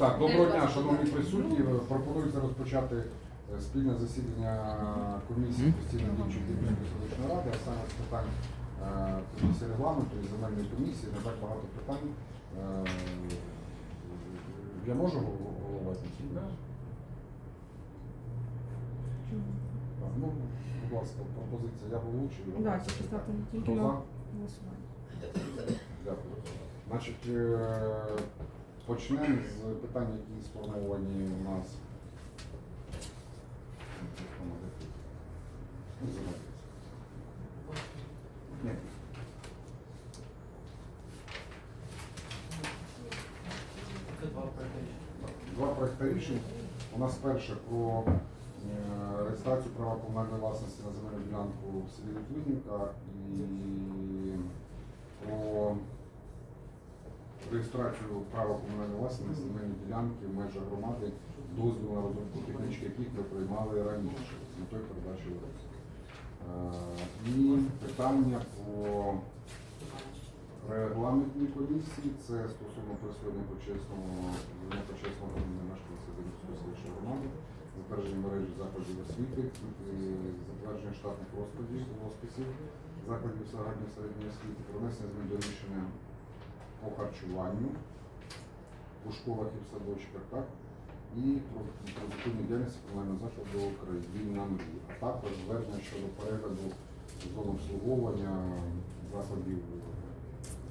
Так, доброго дня, шановні присутні. Пропонується розпочати е, спільне засідання комісії постійної діючої Дільницької селищної ради, а саме з питань е, комісії регламенту і земельної комісії. Не так багато питань. Е, Я можу головувати? Так, Ну, будь ласка, пропозиція. Я головуючий. ви Да, голосуєте. тільки не тільки на голосування. Дякую. Значить, е, почнемо з питань, які сформовані у нас. Ні. Два проекти рішень. У нас перше про е, реєстрацію права комунальної власності на земельну ділянку в селі Литвинівка і про реєстрацію права комунальної власності земельні ділянки в межах громади, дозвіл на розробку технічних яких ми приймали раніше з метою передачі в. Е, І питання по регламентній комісії, це стосовно присвоєння почесного почесного мешканця Донецької громади, затвердження мережі закладів освіти, затвердження штатних розкладів розписів закладів загальної середньої освіти, про внесення змін до рішення по харчуванню у школах і в садочках, так? І про про зупинення діяльності комунального закладу «Україна мрії», а також звернення щодо перегляду зон обслуговування закладів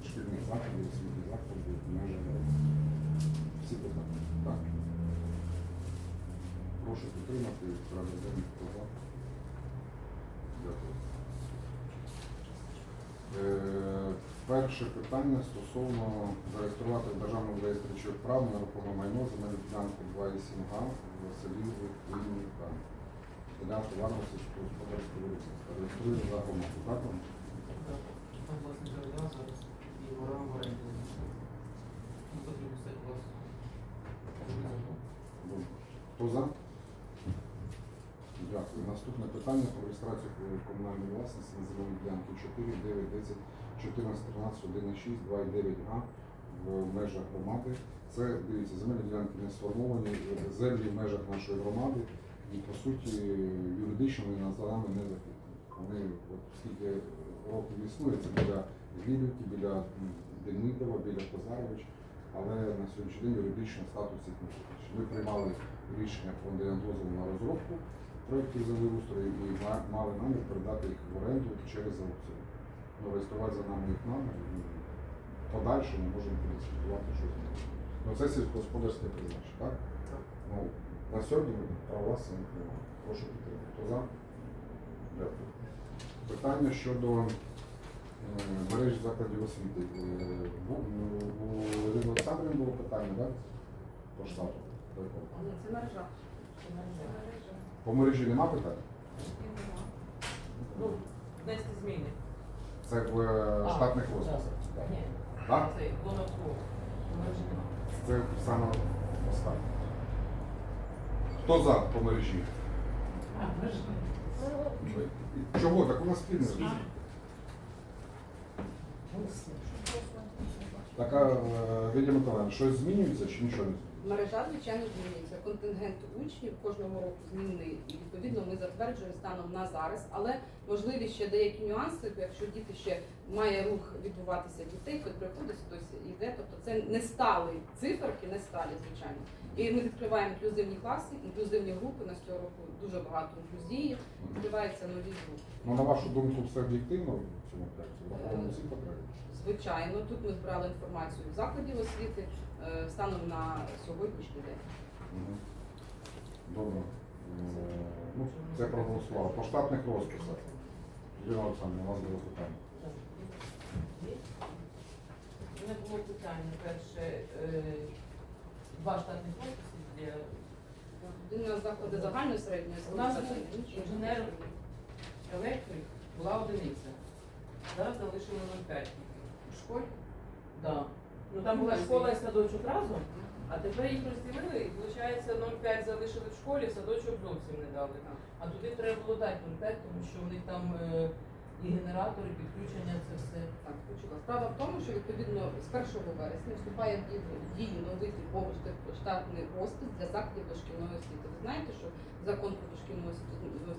шкільних закладів, освітніх закладів в межах всі питання. Так. Прошу підтримати денний хто. Дякую. Перше питання стосовно зареєструвати в державному реєстрі прав на нерухоме майно земельну ділянку 2,7 га в селі Литвинівка. Для товарного сільськогосподарського виробництва. Реєструє за громаду. Так? Там власне передав зараз і вора в оренді. Ну, потрібно стати вас. Хто за? Дякую. Наступне питання про реєстрацію комунальної власності на земельні ділянки 4, 9, 10, 14, 13, 1,6, 2,9 га в межах громади. Це, дивіться, земельні ділянки не сформовані, землі в межах нашої громади, і по суті юридично вони за нами не закріплені. Вони, от скільки років існує, це біля Глібівки, біля Демидова, біля Козарович, але на сьогоднішній день юридично статус їх не визначений. Ми приймали рішення про надання дозволу на розробку проєктів землеустрою і мали намір передати їх в оренду через аукціон. Ну, реєструвати за нами їх намір, і в подальшому можемо продискутувати щось. Ну, це сільськогосподарське призначення, так? Так. Ну, на сьогодні права самих немає. Прошу підтримати. Хто за? Дякую. Питання щодо е, мережі закладів освіти. Е, У Ірини Олександрівни було питання, так? По штату. Ні, це мережа. По мережі нема питань? Ну, внести зміни. Це в е, А, штатних так. розписах. Ні. Так? Це додатково. Мережі нема. Це саме останнє. Хто за по мережі? А. Чого? Так у нас спільне. рішення. Така, е, Лідія Миколаївна, щось змінюється чи нічого не змінюється? Мережа, звичайно, змінюється. Контингент учнів кожного року змінний. І відповідно ми затверджуємо станом на зараз. Але можливі ще деякі нюанси, якщо діти ще має рух відбуватися дітей, хтось приходить, хтось йде. Тобто це не стали циферки, не сталі, звичайно. І ми відкриваємо інклюзивні класи, інклюзивні групи. На цього року дуже багато інклюзії, відкриваються нові групи. Ну, на вашу думку, все об'єктивно в цьому проєкті? Всі потреби? Звичайно, тут ми збирали інформацію з закладів освіти е, станом на сьогоднішній день. Добре. Е, Ну, це проголосувало. По штатних розписах. Ірина Олександровна, у вас було питання. У мене було питання перше. е, Два штатних розписи для Він у нас заклади загальної середньої У нас інженер електрик була одиниця. Зараз залишили 0,5 у школі. Да. Ну там була школа і садочок разом, а тепер їх розділили і виходить 0,5 залишили в школі, садочок зовсім не дали. А туди треба було дати 0,5, тому що у них там е, і генератори, підключення, це все. Так, почула. Справа в тому, що відповідно з 1 вересня вступає в дію, новий типовий штатний розпис для закладів дошкільної освіти. Ви знаєте, що закон про дошкільну освіту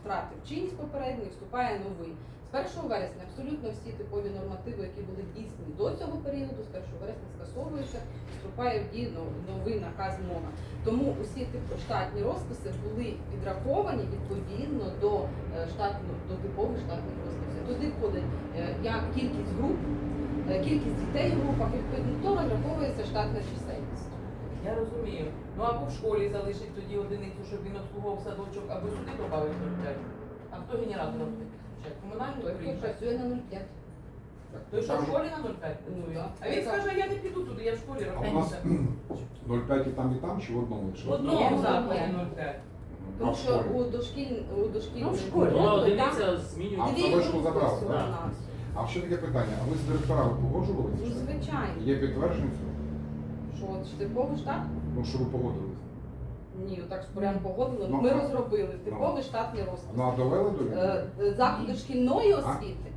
втратив чинність попередній, вступає новий. З 1 вересня абсолютно всі типові нормативи, які були дійсні до цього періоду, з 1 вересня скасовуються, вступає в дію новий наказ МОНа. Тому усі штатні розписи були відраховані відповідно до е, штатно до типових штатних розписів. Туди входить е, як кількість груп, е, кількість дітей в групах, і відповідно до того розраховується штатна чисельність. Я розумію. Ну або в школі залишить тоді одиницю, щоб він обслуговував садочок, або сюди додавить 0,5. А хто генератором буде підключати? Комунальний Той, хто працює на 0,5. Той, що в школі на 0,5 Ну, так. А він скаже, я не піду туди, я в школі А у нас рахуюся. 0,5 і там, і там, чи в одному лише? В одному закладі 0,5. А Тому в що у дошкіль у дошкільній Ну, в школі. Була там одиниця А змінюється. в дві садочку групи забрали, так? А ще таке питання, а ви з директорами погоджувалися? Ну, звичайно. Є підтвердження цього? Що ж типовий штат? Ну, що ви погодилися? Ні, так ж прямо погодили. Ну, Ми а- розробили типовий штатний розпис. Ну, а довели до? Е, е, Заклади шкільної освіти,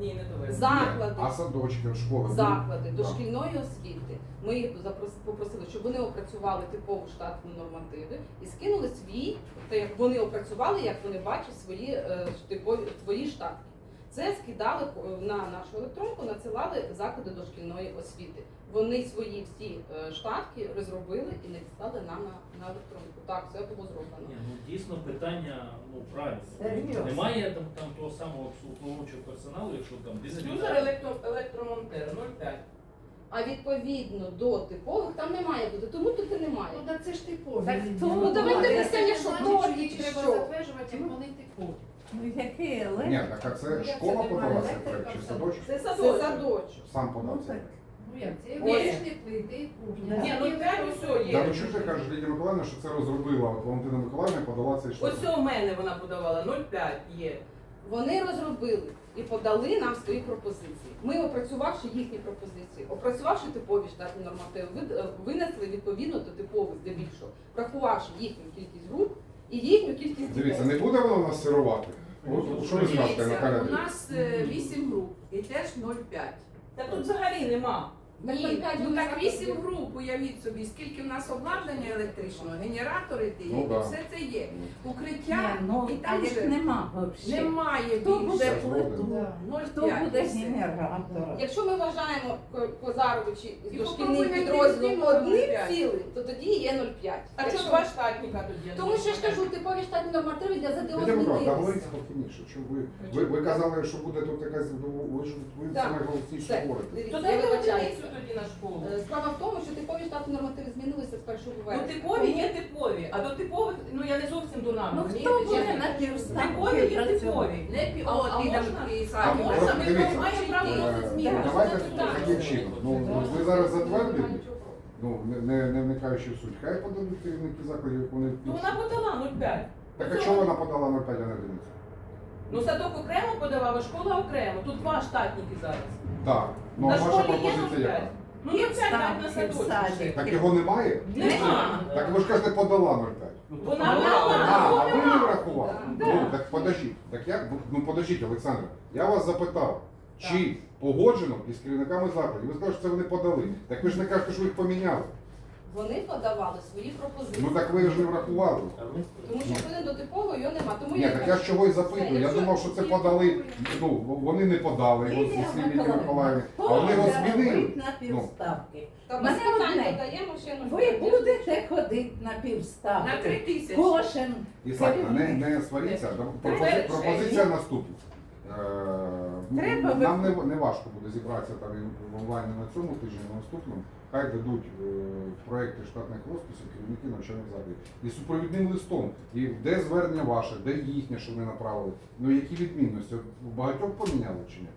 Ні, не довели. заклади, А садочки, школи? заклади Так. дошкільної освіти. Ми їх запрос- попросили, щоб вони опрацювали типову штатну нормативи і скинули свій, те, як вони опрацювали, як вони бачать свої е, типові свої штатки. Це скидали е, на нашу електронку, надсилали заклади дошкільної освіти. Вони свої всі е, штатки розробили і надіслали нам на, на електронку. Так, це було зроблено. Ні, ну дійсно питання ну правильно. Немає там, там того самого обслуговуючого персоналу, якщо там дизель. електро, електромонтер 0,5. А відповідно до типових там не має бути, тому тут і немає. Ну так це ж типові. Так, лінії. то, ну, давайте не що їх треба затверджувати, як вони типові. Ну який Ні, так а це Як школа це подала цей електрика проект чи садочок? Це Це садочок. Сам подав Ну, цей так. проект. Ну як, це Ось. вічні плити, кухня. Ні, 0,5 усе Да, є. ви чуєте, каже Лідія Миколаївна, що це розробила от Валентина Миколаївна і подала цей штат. Ось у мене вона подавала 0,5 є. Вони розробили і подали нам свої пропозиції. Ми, опрацювавши їхні пропозиції, опрацювавши типові штатні нормативи, вид- е, винесли відповідно до типових здебільшого, врахувавши їхню кількість груп і їхню кількість Дивіться, не буде воно нас сирувати? От Що ви скажете, Дивіться, Наталя? у нас е, вісім груп і теж 0,5. Та тут взагалі нема. Ні, ну так вісім груп, уявіть собі, скільки в нас обладнання електричного, генератори ті, Ну, да. все це є. Укриття, Ні, ну, і там їх же нема взагалі. немає Хто більше. буде плиту? Да, Хто 0,5 буде і все. Якщо ми вважаємо Ко- Козаровичі І з дошкільним попробуй підрозділом знайти одним 0,5. цілим, то тоді є 0,5. А Якщо- чого два штатника тоді? Тому що я ж кажу, типові штатні нормативи для ЗДО Лідія Миколаївна, та говоріть змінилися. спокійніше. Що ви, ви, ви казали, що буде тут якась, ви ж ви Так. саме голосніше Все, говорите. То дивіться, я дайте вибачаюся. одиницю тоді на школу. Е, Справа в тому, що типові штатні нормативи змінилися з 1 Ну типові є типові, а до типових, ну я не зовсім до нами. Ну хто буде на Типові є типові. Не пі... О, а можна? А, Можна, ми дивіться, маємо право вносити зміни. Давайте таким чином. Ну, ви зараз затвердили, ну, не, не, не вникаючи в суть. Хай подадуть керівники закладів, як вони Ну вона подала 0,5. Так а чого вона подала 0,5 а не одиницю? Ну садок окремо подавав, а школа окремо. Тут два штатники зараз. Так, ну а На ваша школі є пропозиція 0,5? яка? Ну не це так на в Так його немає? Нема. Так ви ж кажете, подала 0,5. Вона А, а ви не врахували? Ну, так подождіть. Так як? Ну подождіть, Олександр. Я вас запитав, чи погоджено із керівниками закладів? Ви сказали, що це вони подали. Так ви ж не кажете, що ви їх поміняли. Вони подавали свої пропозиції. Ну так ви ж не врахували. Тому що коли до типового його нема. Тому Ні, я так я ж чогось запитую. Я Якщо думав, що це подали. Ну, вони не подали його зі Лілія слів Лідії Миколаївна, Миколаївни, а вони його змінили. робити на півставки? та без Мене питань одне. додаємо ще на Ви будете ходити на На півставки? 3 тисячі. Кожен І так, не, керівник. не сваріться. Пропози- Пропозиція наступна. Е, Треба Нам не, не важко буде зібратися там і в онлайні на цьому тижні, на наступному. Хай дадуть е, проекти штатних розписів керівники навчальних закладів. І супровідним листом. І де звернення ваше, де їхнє, що ми направили. Ну які відмінності? От багатьох поміняли чи ні?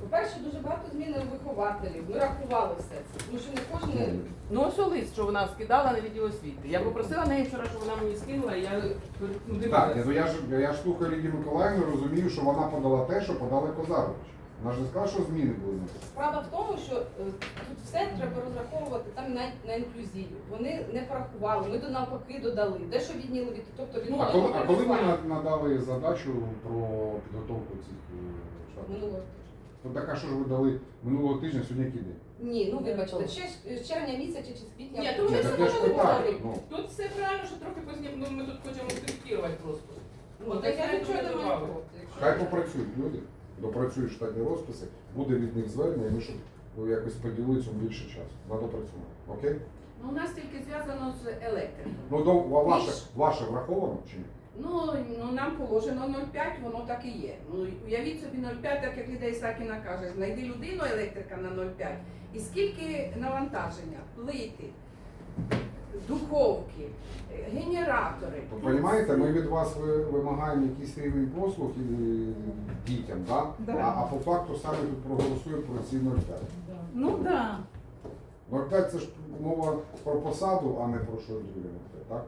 По-перше, дуже багато змін у вихователів. Ми рахували все це. Тому що не кожен Ну ось лист, що вона скидала на відділ освіти. Я попросила неї вчора, щоб вона мені скинула, і я ну, Так, дивилася. ну я ж я ж слухаю Лідію Миколаївну, розумію, що вона подала те, що подали Козарович. Вона ж не сказала, що зміни були. Справа в тому, що е, тут все треба розраховувати там на, на інклюзію. Вони не порахували, ми до навпаки додали. Дещо відняли від тобто від А коли, а коли на- надали задачу про підготовку цих е, штатів? минулого То так, а що ж ви дали минулого тижня, сьогодні який день? ні, ну вибачте, ще ж з червня місяця чи з квітня. Ні, то вони Ні, все так я ж одно питаю. говорять. Ну, Тут все правильно, що трохи познім, ну ми тут хочемо скоректувати просто. Ну, От так я нічого не думаю, маю проти. якщо- хай попрацюють люди, допрацюють штатні розписи, буде від них звернення, і ми щоб ви якось поділили цьому більше часу. Надо працювати. Окей? Ну, у нас тільки зв'язано з електрикою. Ну, до, ва- ваше, ваше враховано чи ні? Ну, ну нам положено 0,5, воно так і є. Ну уявіть собі 0,5, так як Лідія Ісакіна каже, знайди людину електрика на 0,5. І скільки навантаження, плити, духовки, генератори. Ви розумієте, ми від вас вимагаємо якийсь рівень послуг і, дітям, да? Да. А, а по факту самі тут проголосуємо про ці 0,5. Ну да. 0,5 це ж мова про посаду, а не про що друге, так?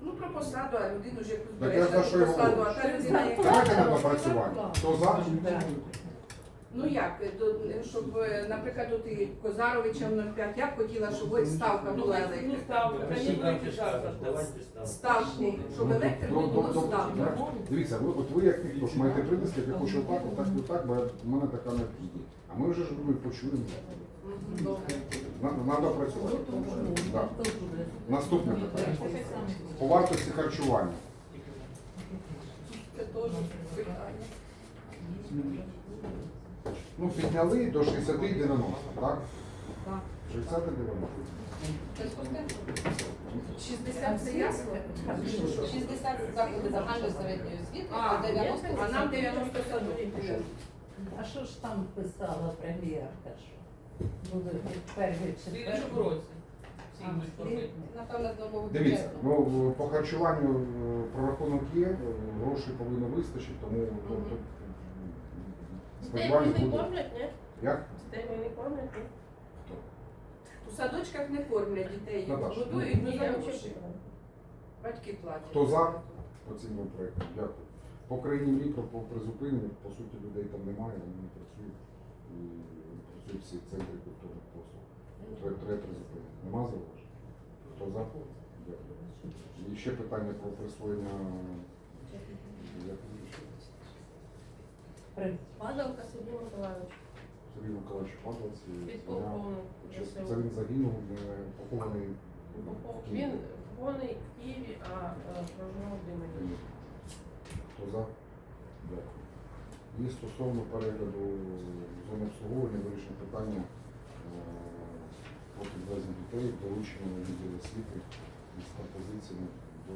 Ну про посаду, а людину ж якусь Так береш за що й посаду, говорю. а та людина яка. Давайте на допрацювання. Хто за? Ну як, е, до- щоб, е, наприклад, от і Козаровича 0,5, я б хотіла, щоб ось ставка Ну, була ну електрика. ставка, хай не будете. Давайте ставимо. Ставку, щоб електрик Ну, не було ставки. ну, Дивіться, ви, от ви як ніхто ж маєте принести, я хочу так, отак, отак, бо в мене така необхідність. А ми вже ж думаю, почуємо. Мгм, Добре. Надо працювати. Так. Наступне питання. По вартості харчування. Це теж питання. Ну, підняли до 60-90, так? Так. 60-90. Це скільки? 60 це ясно? 60 заклади загальної середньої освіти, А, а 90 а нам 90 садок. А що ж там писала прем'єрка? Буде перший В четвер? році. Всі будуть. Напевно, Дивіться, ну в- по харчуванню е, прорахунок є, е, грошей повинно вистачити, тому ну, Мгм. тут, м, сподіваюсь не буде. кормлять, ні? Як? Дітей не кормлять, ні? У садочках не кормлять дітей, їх Наташа, годують, ну за я гроші. Батьки платять. Хто за по цьому проєкту? Дякую. По країні мікро по призупиненню, по суті, людей там немає, вони не працюють. Всі центри культурних послуг. Треба призупинити. Нема зауважень? Хто за? Дякую. І ще питання про присвоєння. Падалка Сергій Миколаївич. Сергій Миколаївич Падлець. і звання. Підполковник. Чи Це він загинув, не похований. в Києві. Він похований в Києві, а е, проживав в Димені. Хто за? Дякую. І стосовно перегляду зони обслуговування, вирішення питання по про дітей, долучення на відділ освіти з пропозиціями до,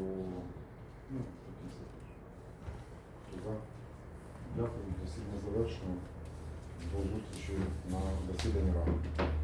ну, кінця за? Дякую, засідання завершено. До зустрічі на засіданні ради.